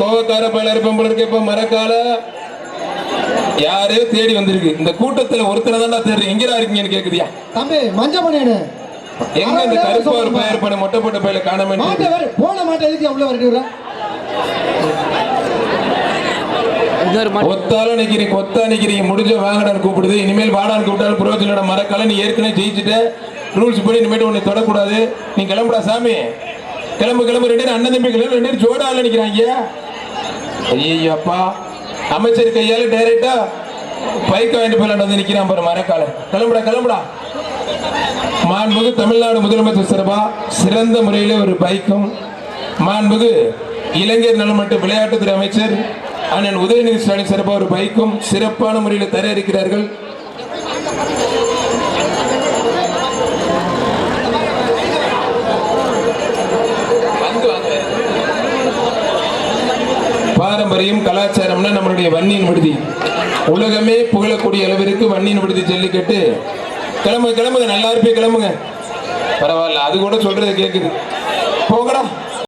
கோவக்கார பயில இருப்பேன் போல இருக்கு இப்ப மரக்கால யாரையோ தேடி வந்திருக்கு. இந்த கூட்டத்துல ஒருத்தனை தான்டா தேடுறீங்க எங்கடா இருக்கீங்கன்னு கேக்குதியா? தம்பி மஞ்ச பண்ணியானு எங்க இந்த கருப்பா ஒரு பயிர் பண்ண மொட்டை போட்ட பயில காணாம போன மாட்டை எதுக்கு அவ்வளவு வரட்டி விடுற? ஒத்தாலும் நிக்கிறீங்க கொத்தா நிக்கிறீங்க. முடிஞ்ச வாங்கடான்னு கூப்பிடுது. இனிமேல் வாடான்னு கூப்பிட்டாலும் புரோஜனோட மரக்கால நீ ஏற்கனவே ஜெயிச்சுட்ட. ரூல்ஸ் படி இனிமேட்டு உன்னை தொடக்கூடாது. நீ கிளம்புடா சாமி. கிளம்பு கிளம்பு. ரெண்டு அண்ணன் தம்பி கிளம்பு. ரெண்டு பேரும் ஜோடால நினைக்கிறாங்க ஐயப்பா அமைச்சர் கையால டைரக்டா பைக் வாங்கிட்டு போய் வந்து நிக்கிறான் பாரு மரக்கால கிளம்புடா கிளம்புடா. மாண்புகு தமிழ்நாடு முதலமைச்சர் சிறப்பா சிறந்த முறையில் ஒரு பைக்கும் மாண்புகு இளைஞர் நலமட்டு விளையாட்டுத்துறை அமைச்சர் அண்ணன் உதயநிதி ஸ்டாலின் சிறப்பாக ஒரு பைக்கும் சிறப்பான முறையில் தர இருக்கிறார்கள் பாரம்பரியம் கலாச்சாரம்னா நம்மளுடைய வன்னியின் விடுதி. உலகமே புகழக்கூடிய அளவிற்கு வன்னியின் விடுதி ஜல்லிக்கட்டு. கிளம்புங்க கிளம்புங்க நல்லா இருப்பே கிளம்புங்க. பரவாயில்ல அது கூட சொல்றது கேட்குது போகடா